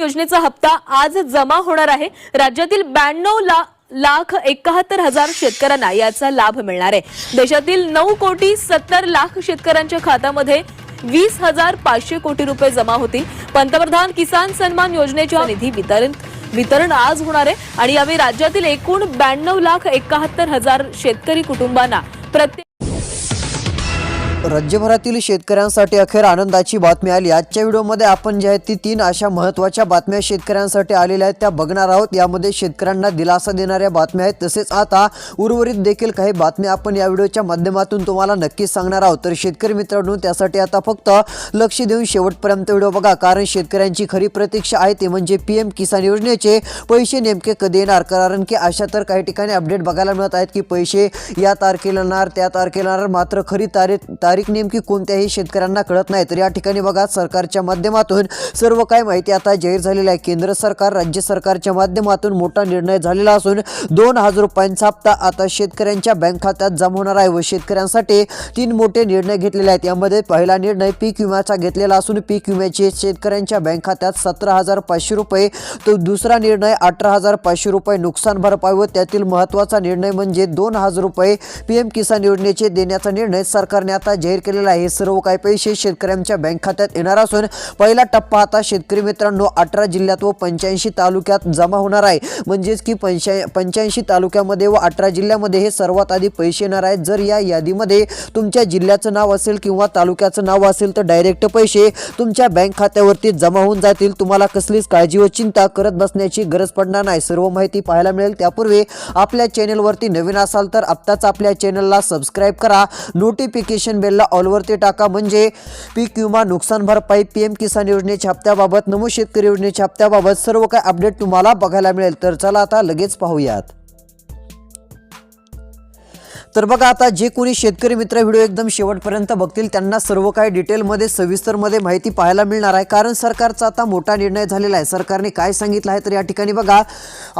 योजनेचा हप्ता आज जमा होणार आहे. राज्यातील ब्याण्णव ला लाख एकाहत्तर हजार शेतकऱ्यांना याचा लाभ मिळणार आहे. देशातील नऊ कोटी सत्तर लाख शेतकऱ्यांच्या खात्यामध्ये वीस हजार पाचशे कोटी रुपये जमा होतील. पंतप्रधान किसान सन्मान योजनेच्या निधी वितरण वितरण आज होणार आहे. आणि यावेळी राज्यातील एकूण ब्याण्णव लाख एकाहत्तर हजार शेतकरी कुटुंबांना प्रत्येक राज्यभरातील शेतकऱ्यांसाठी अखेर आनंदाची बातमी आली. आजच्या व्हिडिओमध्ये आपण जे आहेत ती तीन अशा महत्त्वाच्या बातम्या शेतकऱ्यांसाठी आलेल्या आहेत. त्या बघणार आहोत. यामध्ये शेतकऱ्यांना दिलासा देणाऱ्या बातम्या आहेत. तसेच आता उर्वरित देखील काही बातम्या आपण या व्हिडिओच्या माध्यमातून तुम्हाला नक्कीच सांगणार आहोत. तर शेतकरी मित्रांनो त्यासाठी आता फक्त लक्ष देऊन शेवटपर्यंत व्हिडिओ बघा. कारण शेतकऱ्यांची खरी प्रतीक्षा आहे ते म्हणजे पी एम किसान योजनेचे पैसे नेमके कधी येणार? कारण की अशा तर काही ठिकाणी अपडेट बघायला मिळत आहेत की पैसे या तारखेला येणार त्या तारखेला येणार. मात्र खरी तारीख तारीख नेमकी कोणत्याही शेतकऱ्यांना कळत नाही. तर या ठिकाणी बघा सरकारच्या माध्यमातून सर्व काय माहिती आता जाहीर झालेली आहे. केंद्र सरकार राज्य सरकारच्या माध्यमातून मोठा निर्णय झालेला असून दोन हजार रुपयांचा हप्ता आता शेतकऱ्यांच्या बँक खात्यात जमा होणार आहे व शेतकऱ्यांसाठी तीन मोठे निर्णय घेतलेले आहेत. यामध्ये पहिला निर्णय पीक विम्याचा घेतलेला असून पीक विम्याचे शेतकऱ्यांच्या बँक खात्यात सतरा हजार पाचशे रुपये. तो दुसरा निर्णय अठरा हजार पाचशे रुपये नुकसान भरपाई व त्यातील महत्त्वाचा निर्णय म्हणजे दोन हजार रुपये पी एम किसान योजनेचे देण्याचा निर्णय सरकारने आता जाहीर केलेला आहे. सर्व काही पैसे शेतकऱ्यांच्या बँक खात्यात येणार असून पहिला टप्पा आता शेतकरी मित्रांनो अठरा जिल्ह्यात व पंच्याऐंशी तालुक्यात जमा होणार आहे. म्हणजेच की पंच्या पंच्याऐंशी तालुक्यामध्ये व अठरा जिल्ह्यामध्ये हे सर्वात आधी पैसे येणार आहेत. जर या यादीमध्ये तुमच्या जिल्ह्याचं नाव असेल किंवा तालुक्याचं नाव असेल तर डायरेक्ट पैसे तुमच्या बँक खात्यावरती जमा होऊन जातील. तुम्हाला कसलीच काळजी व चिंता करत बसण्याची गरज पडणार नाही. सर्व माहिती पाहायला मिळेल. त्यापूर्वी आपल्या चॅनेलवरती नवीन असाल तर आत्ताच आपल्या चॅनलला सबस्क्राईब करा. नोटिफिकेशन बेलला ऑलवरती टाका. म्हणजे पीक विमा नुकसान भरपाई पी एम किसान योजनेच्या हप्त्याबाबत नमो शेतकरी योजनेच्या हप्त्याबाबत सर्व काही अपडेट तुम्हाला बघायला मिळेल. तर चला आता लगेच पाहूयात. तर बघा आता जे कोणी शेतकरी मित्र व्हिडिओ एकदम शेवटपर्यंत बघतील त्यांना सर्व काही डिटेलमध्ये सविस्तरमध्ये माहिती पाहायला मिळणार आहे. कारण सरकारचा आता मोठा निर्णय झालेला आहे. सरकारने काय सांगितलं आहे तर या ठिकाणी बघा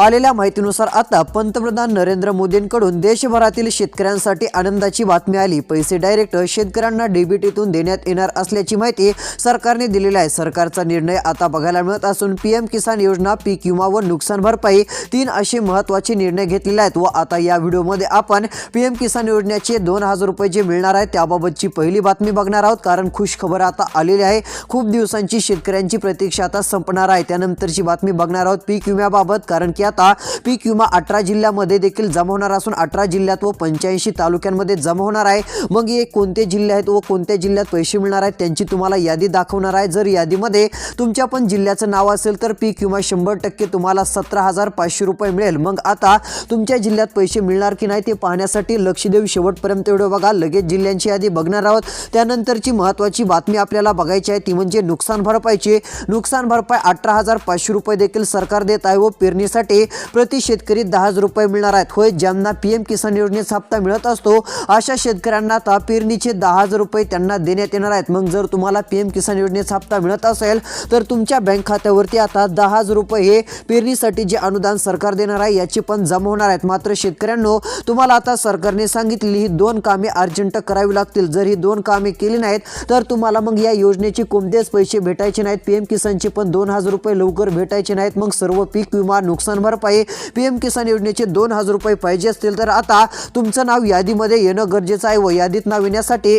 आलेल्या माहितीनुसार आता पंतप्रधान नरेंद्र मोदींकडून देशभरातील शेतकऱ्यांसाठी आनंदाची बातमी आली. पैसे डायरेक्ट शेतकऱ्यांना डीबीटीतून देण्यात येणार असल्याची माहिती सरकारने दिलेली आहे. सरकारचा निर्णय आता बघायला मिळत असून पीएम किसान योजना पीक विमा व नुकसान भरपाई तीन असे महत्त्वाचे निर्णय घेतलेले आहेत व आता या व्हिडिओमध्ये आपण पीएम किसान किसान योजनेचे दोन हजार रुपये जे मिळणार आहे त्याबाबतची पहिली बातमी बघणार आहोत. कारण खुश खबर आता आलेली आहे. खूप दिवसांची शेतकऱ्यांची प्रतीक्षा आता संपणार आहे. त्यानंतरची बातमी बघणार आहोत पीक विम्याबाबत. कारण की आता पीक विमा अठरा जिल्ह्यामध्ये देखील जमा होणार असून अठरा जिल्ह्यात व पंच्याऐंशी तालुक्यांमध्ये जमा होणार आहे. मग हे कोणते जिल्हे आहेत व कोणत्या जिल्ह्यात पैसे मिळणार आहेत त्यांची तुम्हाला यादी दाखवणार आहे. जर यादीमध्ये तुमच्या पण जिल्ह्याचं नाव असेल तर पीक विमा शंभर टक्के तुम्हाला सतरा हजार पाचशे रुपये मिळेल. मग आता तुमच्या जिल्ह्यात पैसे मिळणार की नाही ते पाहण्यासाठी लक्ष देऊ. शेवटपर्यंत व्हिडिओ बघा लगेच जिल्ह्यांची यादी बघणार आहोत. त्यानंतरची महत्त्वाची बातमी आपल्याला बघायची आहे ती म्हणजे नुकसान भरपाईची. नुकसान भरपाई अठरा हजार पाचशे रुपये देखील सरकार देत आहे व पेरणीसाठी प्रति शेतकरी दहा हजार रुपये मिळणार आहेत. होय ज्यांना पी एम किसान योजनेचा हप्ता मिळत असतो अशा शेतकऱ्यांना आता पेरणीचे दहा हजार रुपये त्यांना देण्यात येणार आहेत. मग जर तुम्हाला पी एम किसान योजनेचा हप्ता मिळत असेल तर तुमच्या बँक खात्यावरती आता दहा हजार रुपये हे पेरणीसाठी जे अनुदान सरकार देणार आहे याची पण जमा होणार आहेत. मात्र शेतकऱ्यांनो तुम्हाला आता सरकार सरकारने सांगितलेली ही दोन कामे अर्जंट करावी लागतील. जर ही दोन कामे केली नाहीत तर तुम्हाला मग या योजनेचे कोणतेच पैसे भेटायचे नाहीत. पी एम किसानचे पण दोन हजार रुपये लवकर भेटायचे नाहीत. मग सर्व पीक विमा नुकसान भरपाई पी एम किसान योजनेचे दोन हजार रुपये पाहिजे असतील. तर आता तुमचं नाव यादीमध्ये येणं गरजेचं आहे व यादीत नाव येण्यासाठी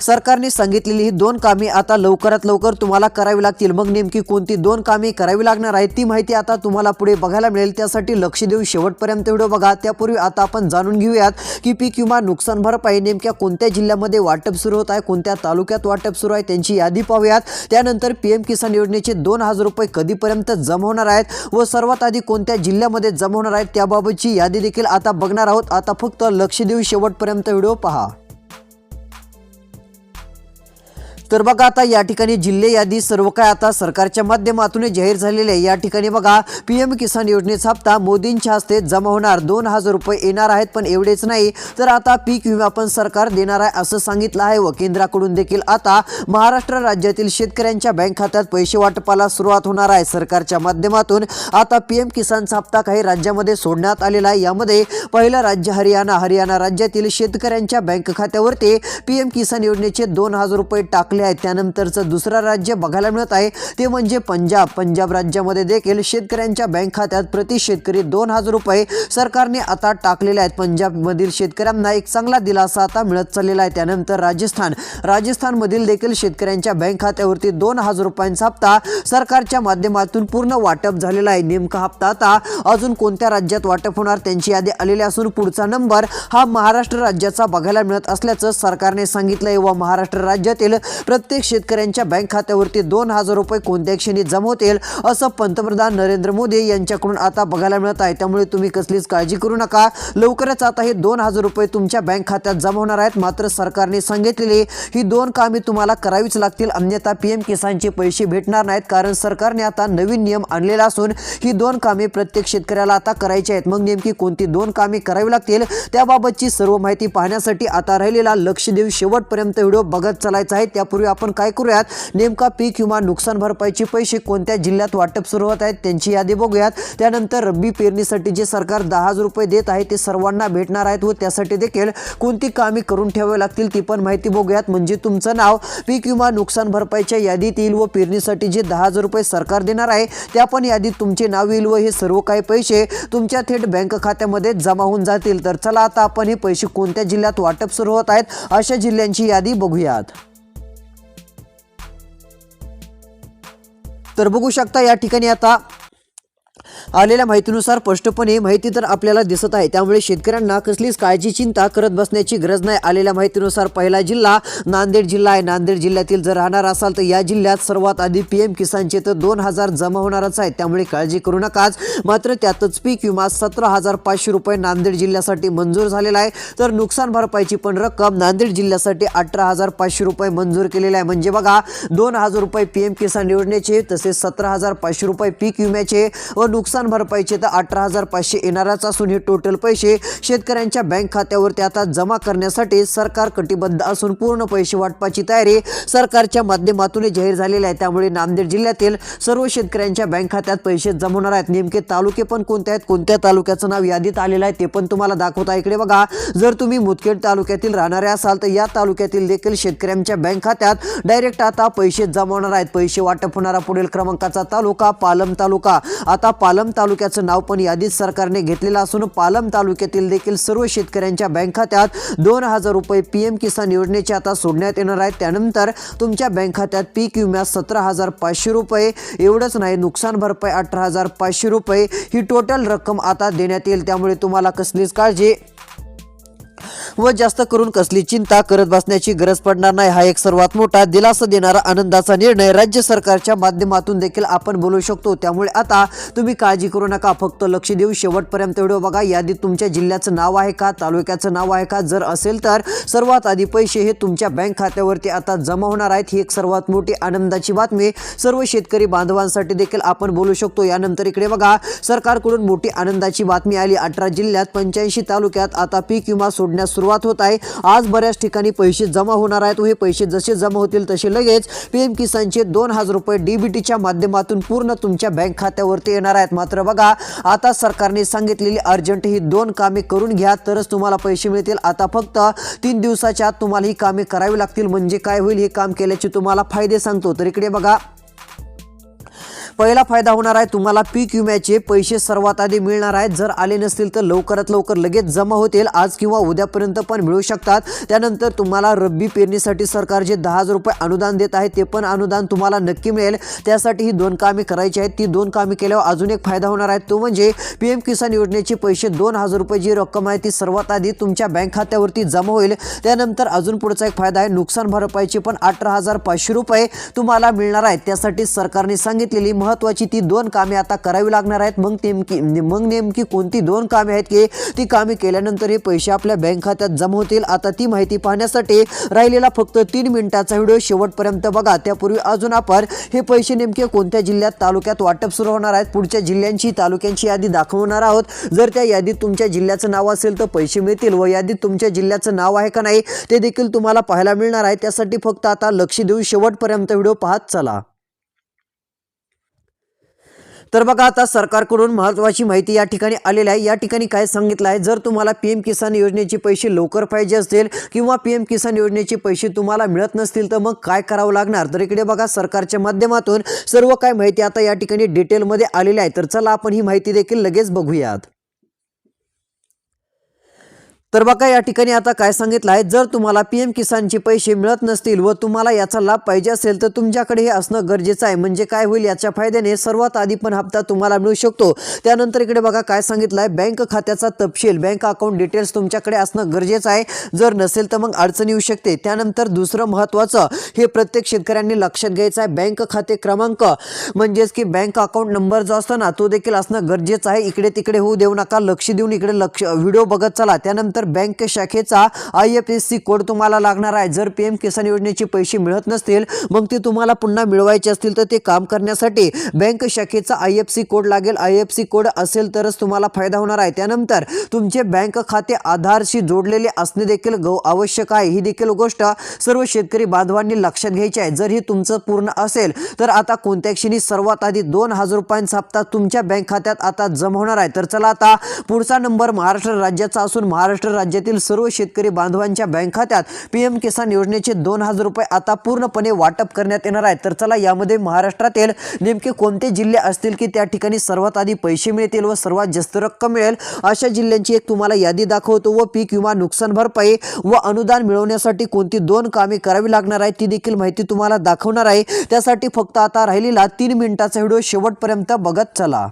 सरकारने सांगितलेली ही दोन कामे आता लवकरात लवकर तुम्हाला करावी लागतील. मग नेमकी कोणती दोन कामे करावी लागणार आहेत ती माहिती आता तुम्हाला पुढे बघायला मिळेल. त्यासाठी लक्ष देऊन शेवटपर्यंत व्हिडिओ बघा. त्यापूर्वी आता आपण जाणून घेऊयात की पीक विमा नुकसान भरपाई नेमक्या कोणत्या जिल्ह्यामध्ये वाटप सुरू होत आहे कोणत्या तालुक्यात वाटप सुरू आहे त्यांची यादी पाहूयात. त्यानंतर पी एम किसान योजनेचे दोन हजार रुपये कधीपर्यंत जमा होणार आहेत व सर्वात आधी कोणत्या जिल्ह्यामध्ये जमा होणार आहेत त्याबाबतची यादी देखील आता बघणार आहोत. आता फक्त लक्ष देऊन शेवटपर्यंत व्हिडिओ पहा. तर बघा आता या ठिकाणी जिल्हे यादी सर्व काय आता सरकारच्या माध्यमातून जाहीर झालेले आहे. या ठिकाणी बघा पी एम किसान योजनेचा हप्ता मोदींच्या हस्ते जमा होणार. दोन हजार रुपये येणार आहेत पण एवढेच नाही. तर आता पीक विमा पण सरकार देणार आहे असं सांगितलं आहे व केंद्राकडून देखील आता महाराष्ट्र राज्यातील शेतकऱ्यांच्या बँक खात्यात पैसे वाटपाला सुरुवात होणार आहे. सरकारच्या माध्यमातून आता पी एम किसानचा हप्ता काही राज्यामध्ये सोडण्यात आलेला आहे. यामध्ये पहिलं राज्य हरियाणा. हरियाणा राज्यातील शेतकऱ्यांच्या बँक खात्यावरती पी एम किसान योजनेचे दोन हजार रुपये टाकले आहेत त्यानंतरचं दुसरं राज्य बघायला मिळत आहे. ते म्हणजे पंजाब. पंजाब राज्यामध्ये देखील शेतकऱ्यांच्या बँक खात्यात प्रति शेतकरी दोन हजार रुपये सरकारने आता टाकलेले आहेत. पंजाबमधील शेतकऱ्यांना एक चांगला दिलासा आता मिळत चाललेला आहे. त्यानंतर राजस्थान. राजस्थानमधील देखील शेतकऱ्यांच्या बँक खात्यावरती दोन हजार रुपयांचा हप्ता सरकारच्या माध्यमातून पूर्ण वाटप झालेला आहे. नेमका हप्ता आता अजून कोणत्या राज्यात वाटप होणार त्यांची यादी आलेली असून पुढचा नंबर हा महाराष्ट्र राज्याचा बघायला मिळत असल्याचं सरकारने सांगितलंय व महाराष्ट्र राज्यातील प्रत्येक शेतकऱ्यांच्या बँक खात्यावरती दोन हजार रुपये कोणत्या क्षणी जमा होतील असं पंतप्रधान नरेंद्र मोदी यांच्याकडून आता बघायला मिळत आहे. त्यामुळे तुम्ही कसलीच काळजी करू नका. लवकरच आता हे दोन हजार रुपये तुमच्या बँक खात्यात जमवणार आहेत मात्र सरकारने सांगितलेली ही दोन कामे तुम्हाला करावीच लागतील. अन्यथा पीएम किसानचे पैसे भेटणार नाहीत कारण सरकारने आता नवीन नियम आणलेला असून ही दोन कामे प्रत्येक शेतकऱ्याला आता करायची आहेत. मग नेमकी कोणती दोन कामे करावी लागतील त्याबाबतची सर्व माहिती पाहण्यासाठी आता राहिलेला लक्ष देऊ शेवटपर्यंत व्हिडिओ बघत चालायचा आहे. त्या त्यापूर्वी आपण काय करूयात? नेमका पीक विमा नुकसान भरपाईचे पैसे कोणत्या जिल्ह्यात वाटप सुरू होत आहेत त्यांची यादी बघूयात. त्यानंतर रब्बी पेरणीसाठी जे सरकार दहा हजार रुपये देत आहे ते सर्वांना भेटणार आहेत व त्यासाठी देखील कोणती कामे करून ठेवावी लागतील ती पण माहिती बघूयात. म्हणजे तुमचं नाव पीक विमा नुकसान भरपाईच्या यादीत येईल व पेरणीसाठी जे दहा हजार रुपये सरकार देणार आहे त्या पण यादीत तुमचे नाव येईल व हे सर्व काही पैसे तुमच्या थेट बँक खात्यामध्ये जमा होऊन जातील. तर चला आता आपण हे पैसे कोणत्या जिल्ह्यात वाटप सुरू होत आहेत अशा जिल्ह्यांची यादी बघूयात. तर बघू शकता या ठिकाणी आता आलेल्या माहितीनुसार स्पष्टपणे माहिती तर आपल्याला दिसत आहे. त्यामुळे शेतकऱ्यांना कसलीच काळजी चिंता करत बसण्याची गरज नाही. आलेल्या माहितीनुसार पहिला जिल्हा नांदेड जिल्हा आहे. नांदेड जिल्ह्यातील जर राहणार असाल तर या जिल्ह्यात सर्वात आधी पी एम किसानचे तर दोन हजार जमा होणारच आहेत त्यामुळे काळजी करू नकाच. मात्र त्यातच पीक विमा सतरा हजार पाचशे रुपये नांदेड जिल्ह्यासाठी मंजूर झालेला आहे. तर नुकसान भरपाईची पण रक्कम नांदेड जिल्ह्यासाठी अठरा हजार पाचशे रुपये मंजूर केलेला आहे. म्हणजे बघा दोन हजार रुपये पी एम किसान योजनेचे तसेच सतरा हजार पाचशे रुपये पीक विम्याचे व नुकसान भरपाईचे तर अठरा हजार पाचशे येणारच असून हे टोटल पैसे शेतकऱ्यांच्या बँक खात्यावरती आता जमा करण्यासाठी सरकार कटिबद्ध असून पूर्ण पैसे वाटपाची तयारी सरकारच्या माध्यमातून जाहीर झालेली आहे. त्यामुळे नांदेड जिल्ह्यातील सर्व शेतकऱ्यांच्या बँक खात्यात पैसे जमवणार आहेत. नेमके तालुके पण कोणते आहेत? कोणत्या तालुक्याचं नाव यादीत आलेलं आहे ते पण तुम्हाला दाखवता इकडे बघा जर तुम्ही मुदखेड तालुक्यातील राहणारे असाल तर या तालुक्यातील देखील शेतकऱ्यांच्या बँक खात्यात डायरेक्ट आता पैसे जमवणार आहेत. पैसे वाटप होणारा पुढील क्रमांकाचा तालुका पालम तालुका. आता पालम पालम तालुक्याचं नाव पण यादीत सरकारने घेतलेलं असून पालम तालुक्यातील देखील सर्व शेतकऱ्यांच्या बँक खात्यात दोन हजार रुपये पी एम किसान योजनेचे आता सोडण्यात येणार आहेत. त्यानंतर तुमच्या बँक खात्यात पीक विम्यात सतरा हजार पाचशे रुपये एवढंच नाही नुकसान भरपाई अठरा हजार पाचशे रुपये ही टोटल रक्कम आता देण्यात येईल. त्यामुळे तुम्हाला कसलीच काळजी व जास्त करून कसली चिंता करत बसण्याची गरज पडणार नाही. हा एक सर्वात मोठा दिलासा देणारा आनंदाचा निर्णय राज्य सरकारच्या माध्यमातून देखील आपण बोलू शकतो. त्यामुळे आता तुम्ही काळजी करू नका. फक्त लक्ष देऊ शेवटपर्यंत व्हिडिओ बघा. यादीत तुमच्या जिल्ह्याचं नाव आहे का? तालुक्याचं नाव आहे का? जर असेल तर सर्वात आधी पैसे हे तुमच्या बँक खात्यावरती आता जमा होणार आहेत. ही एक सर्वात मोठी आनंदाची बातमी. सर्व शेतकरी बांधवांसाठी देखील आपण बोलू शकतो. यानंतर इकडे बघा. सरकारकडून मोठी आनंदाची बातमी आली. अठरा जिल्ह्यात पंच्याऐंशी तालुक्यात आता पीक विमा सोडण्यास सुरुवात होत आहे. आज बऱ्याच ठिकाणी पैसे जमा होणार आहेत. व हे पैसे जसे जमा होतील तसे लगेच पीएम किसानचे दोन हजार रुपये डीबीटीच्या माध्यमातून पूर्ण तुमच्या बँक खात्यावरती येणार आहेत. मात्र बघा आता सरकारने सांगितलेली अर्जंट ही दोन कामे करून घ्या तरच तुम्हाला पैसे मिळतील. आता फक्त तीन दिवसाच्या आत तुम्हाला ही कामे करावी लागतील. म्हणजे काय होईल हे काम केल्याचे तुम्हाला फायदे सांगतो. तर इकडे बघा. पहिला फायदा होणार आहे तुम्हाला पीक विम्याचे पैसे सर्वात आधी मिळणार आहेत. जर आले नसतील तर लवकरात लवकर लगेच जमा होतील. आज किंवा उद्यापर्यंत पण मिळू शकतात. त्यानंतर तुम्हाला रब्बी पेरणीसाठी सरकार जे दहा हजार रुपये अनुदान देत आहे ते पण अनुदान तुम्हाला नक्की मिळेल. त्यासाठी ही दोन कामे करायची आहेत. ती दोन कामे केल्यावर अजून एक फायदा होणार आहे. तो म्हणजे पी एम किसान योजनेचे पैसे दोन हजार रुपये जी रक्कम आहे ती सर्वात आधी तुमच्या बँक खात्यावरती जमा होईल. त्यानंतर अजून पुढचा एक फायदा आहे नुकसान भरपाईचे पण अठरा हजार पाचशे रुपये तुम्हाला मिळणार आहेत. त्यासाठी सरकारने सांगितलेली महत्त्वाची ती दोन कामे आता करावी लागणार आहेत. मग नेमकी मग नेमकी कोणती दोन कामे आहेत की ती कामे केल्यानंतर हे पैसे आपल्या बँक खात्यात जमा होतील? आता ती माहिती पाहण्यासाठी राहिलेला फक्त तीन मिनिटाचा व्हिडिओ शेवटपर्यंत बघा. त्यापूर्वी अजून आपण हे पैसे नेमके कोणत्या जिल्ह्यात तालुक्यात वाटप सुरू होणार आहेत? पुढच्या जिल्ह्यांची तालुक्यांची यादी दाखवणार आहोत. जर त्या यादीत तुमच्या जिल्ह्याचं नाव असेल तर पैसे मिळतील व यादीत तुमच्या जिल्ह्याचं नाव आहे का नाही ते देखील तुम्हाला पाहायला मिळणार आहे. त्यासाठी फक्त आता लक्ष देऊन शेवटपर्यंत व्हिडिओ पाहत चला. तर बघा आता सरकारकडून महत्वाची माहिती या ठिकाणी आलेली आहे. या ठिकाणी काय सांगितलं आहे? जर तुम्हाला पीएम किसान योजनेचे पैसे लवकर पाहिजे असतील किंवा पीएम किसान योजनेचे पैसे तुम्हाला मिळत नसतील तर मग काय करावं लागणार? तर इकडे बघा सरकारच्या माध्यमातून सर्व काय माहिती आता या ठिकाणी डिटेलमध्ये आलेली आहे. तर चला आपण ही माहिती देखील लगेच बघूयात. तर बघा या ठिकाणी आता काय सांगितलं आहे. जर तुम्हाला पी एम किसानचे पैसे मिळत नसतील व तुम्हाला याचा लाभ पाहिजे असेल तर तुमच्याकडे हे असणं गरजेचं आहे. म्हणजे काय होईल याच्या फायद्याने सर्वात आधी पण हप्ता तुम्हाला मिळू शकतो. त्यानंतर इकडे बघा काय सांगितलं आहे. बँक खात्याचा तपशील बँक अकाउंट डिटेल्स तुमच्याकडे असणं गरजेचं आहे. जर नसेल तर मग अडचण येऊ शकते. त्यानंतर दुसरं महत्त्वाचं हे प्रत्येक शेतकऱ्यांनी लक्षात घ्यायचं आहे. बँक खाते क्रमांक म्हणजेच की बँक अकाउंट नंबर जो असतो ना तो देखील असणं गरजेचं आहे. इकडे तिकडे होऊ देऊ नका लक्ष देऊन इकडे लक्ष व्हिडिओ बघत चला. त्यानंतर बँक शाखेचा I F S C code तुम्हाला लागणार आहे. जर पी एम किसान योजनेचे पैसे मिळत नसतील मग ते तुम्हाला पुन्हा मिळवायचे असतील तर ते काम करण्यासाठी बँक शाखेचा आय एफ सी कोड लागेल. आय एफ सी कोड असेल तरच तुम्हाला फायदा होणार आहे. त्यानंतर तुमचे बँक खाते आधारशी जोडलेले असणे देखील गौ आवश्यक आहे. ही देखील गोष्ट सर्व शेतकरी बांधवांनी लक्षात घ्यायची आहे. जर ही तुमचं पूर्ण असेल तर आता कोणत्या क्षणी सर्वात आधी दोन हजार रुपयांचा हप्ता तुमच्या बँक खात्यात आता जमा होणार आहे? तर चला आता पुढचा नंबर महाराष्ट्र राज्याचा असून महाराष्ट्र राज्यातील सर्व शेतकरी बांधवांच्या बँक खात्यात पी एम किसान योजनेचे दोन हजार रुपये आता पूर्णपणे वाटप करण्यात येणार आहे तर चला यामध्ये महाराष्ट्रातील नेमके कोणते जिल्हे असतील की त्या ठिकाणी सर्वात आधी पैसे मिळतील व सर्वात जास्त रक्कम मिळेल? अशा जिल्ह्यांची एक तुम्हाला यादी दाखवतो व पीक विमा नुकसान भरपाई व अनुदान मिळवण्यासाठी कोणती दोन कामे करावी लागणार आहे ती देखील माहिती तुम्हाला दाखवणार आहे. त्यासाठी फक्त आता राहिलेला तीन मिनिटाचा व्हिडिओ शेवटपर्यंत बघत चला.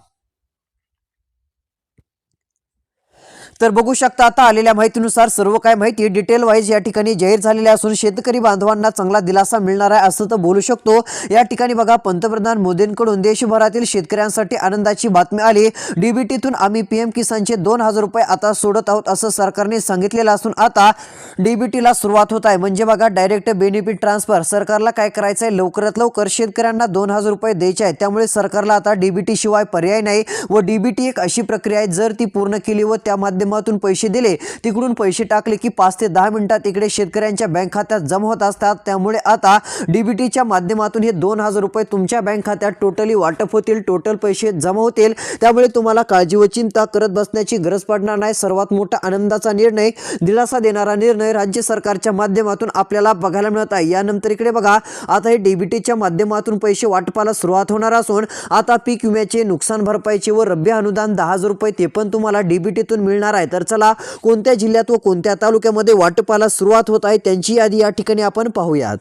तर बघू शकता आता आलेल्या माहितीनुसार सर्व काय माहिती डिटेल वाईज या ठिकाणी जाहीर झालेल्या असून शेतकरी बांधवांना चांगला दिलासा मिळणार आहे असं तर बोलू शकतो. या ठिकाणी बघा पंतप्रधान मोदींकडून देशभरातील शेतकऱ्यांसाठी आनंदाची बातमी आली. डीबीटीतून आम्ही पीएम किसानचे दोन हजार रुपये आता सोडत आहोत असं सरकारने सांगितलेलं असून आता डीबीटीला सुरुवात होत आहे. म्हणजे बघा डायरेक्ट बेनिफिट ट्रान्सफर सरकारला काय करायचं आहे लवकरात लवकर शेतकऱ्यांना दोन हजार रुपये द्यायचे आहेत. त्यामुळे सरकारला आता डीबीटी शिवाय पर्याय नाही व डीबीटी एक अशी प्रक्रिया आहे जर ती पूर्ण केली व त्या माध्यमातून पैसे दिले. तिकडून पैसे टाकले की पाच ते दहा मिनिटात इकडे शेतकऱ्यांच्या बँक खात्यात जमा होत असतात. त्यामुळे आता डीबीटीच्या माध्यमातून हे दोन हजार रुपये तुमच्या बँक खात्यात टोटली वाटप होतील टोटल पैसे जमा होतील. त्यामुळे तुम्हाला काळजी व चिंता करत बसण्याची गरज पडणार नाही. सर्वात मोठा आनंदाचा निर्णय दिलासा देणारा निर्णय राज्य सरकारच्या माध्यमातून आपल्याला बघायला मिळत आहे. यानंतर इकडे बघा आता हे डीबीटीच्या माध्यमातून पैसे वाटपाला सुरुवात होणार असून आता पीक विम्याचे नुकसान भरपाईचे व रब्बी अनुदान दहा हजार रुपये ते पण तुम्हाला डीबीटीतून मिळणार आहे. तर चला कोणत्या जिल्ह्यात व कोणत्या तालुक्यामध्ये वाटपाला सुरुवात होत आहे त्यांची यादी या ठिकाणी आपण पाहूयात.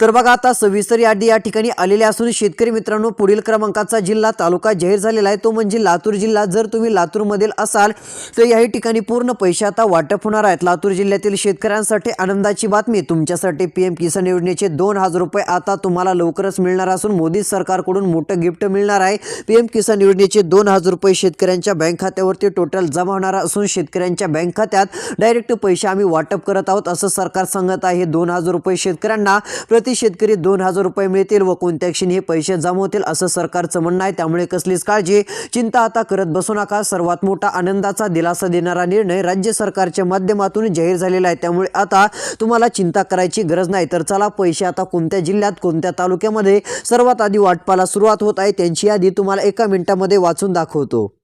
तर बघा आता सविस्तर यादी या ठिकाणी आलेली असून शेतकरी मित्रांनो पुढील क्रमांकाचा जिल्हा तालुका जाहीर झालेला आहे. तो म्हणजे लातूर जिल्हा. जर तुम्ही लातूरमधील असाल तर याही ठिकाणी पूर्ण पैसे आता वाटप होणार आहेत. लातूर जिल्ह्यातील शेतकऱ्यांसाठी आनंदाची बातमी तुमच्यासाठी पी एम किसान योजनेचे दोन हजार रुपये आता तुम्हाला लवकरच मिळणार असून मोदी सरकारकडून मोठं गिफ्ट मिळणार आहे. पी एम किसान योजनेचे दोन हजार रुपये शेतकऱ्यांच्या बँक खात्यावरती टोटल जमा होणार असून शेतकऱ्यांच्या बँक खात्यात डायरेक्ट पैसे आम्ही वाटप करत आहोत असं सरकार सांगत आहे. दोन हजार रुपये शेतकऱ्यांना प्रति शेतकरी दोन हजार रुपये मिळतील व कोणत्या क्षणी हे पैसे जमा होतील असं सरकारचं म्हणणं आहे. त्यामुळे कसलीच काळजी चिंता आता करत बसू नका. सर्वात मोठा आनंदाचा दिलासा देणारा निर्णय राज्य सरकारच्या माध्यमातून जाहीर झालेला आहे. त्यामुळे आता तुम्हाला चिंता करायची गरज नाही. तर चला पैसे आता कोणत्या जिल्ह्यात कोणत्या तालुक्यामध्ये सर्वात आधी वाटपाला सुरुवात होत आहे त्यांची यादी तुम्हाला एका मिनिटामध्ये वाचून दाखवतो.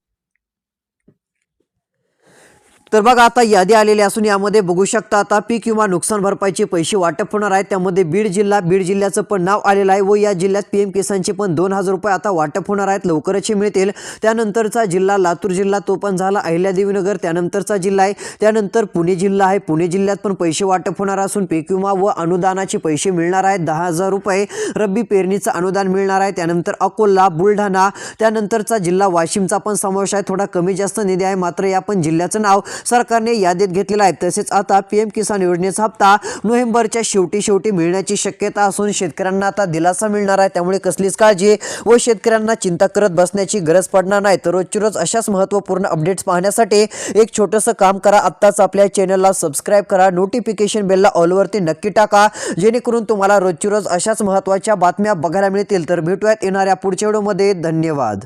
तर बघा आता यादी आलेली असून यामध्ये बघू शकता आता पीक विमा नुकसान भरपाईचे पैसे वाटप होणार आहेत. त्यामध्ये बीड जिल्हा बीड जिल्ह्याचं पण नाव आलेलं आहे व या जिल्ह्यात पी एम किसानचे पण दोन हजार रुपये आता वाटप होणार आहेत. लवकरच हे मिळतील. त्यानंतरचा जिल्हा लातूर जिल्हा तो पण झाला अहिल्यादेवीनगर. त्यानंतरचा जिल्हा आहे त्यानंतर पुणे जिल्हा आहे. पुणे जिल्ह्यात पण पैसे वाटप होणार असून पीक विमा व अनुदानाचे पैसे मिळणार आहेत. दहा हजार रुपये रब्बी पेरणीचं अनुदान मिळणार आहे. त्यानंतर अकोला बुलढाणा त्यानंतरचा जिल्हा वाशिमचा पण समावेश आहे. थोडा कमी जास्त निधी आहे मात्र या पण जिल्ह्याचं नाव सरकारने यादीत घेतलेला आहे. तसेच आता पी एम किसान योजनेचा हप्ता नोव्हेंबरच्या शेवटी शेवटी मिळण्याची शक्यता असून शेतकऱ्यांना आता दिलासा मिळणार आहे. त्यामुळे कसलीच काळजी व शेतकऱ्यांना चिंता करत बसण्याची गरज पडणार नाही. तर रोजची रोज अशाच महत्त्वपूर्ण अपडेट्स पाहण्यासाठी एक छोटंसं काम करा. आत्ताच आपल्या चॅनलला सबस्क्राईब करा. नोटिफिकेशन बेलला ऑलवरती नक्की टाका. जेणेकरून तुम्हाला रोजची रोज अशाच महत्त्वाच्या बातम्या बघायला मिळतील. तर भेटूयात येणाऱ्या पुढच्या व्हिडिओमध्ये. धन्यवाद.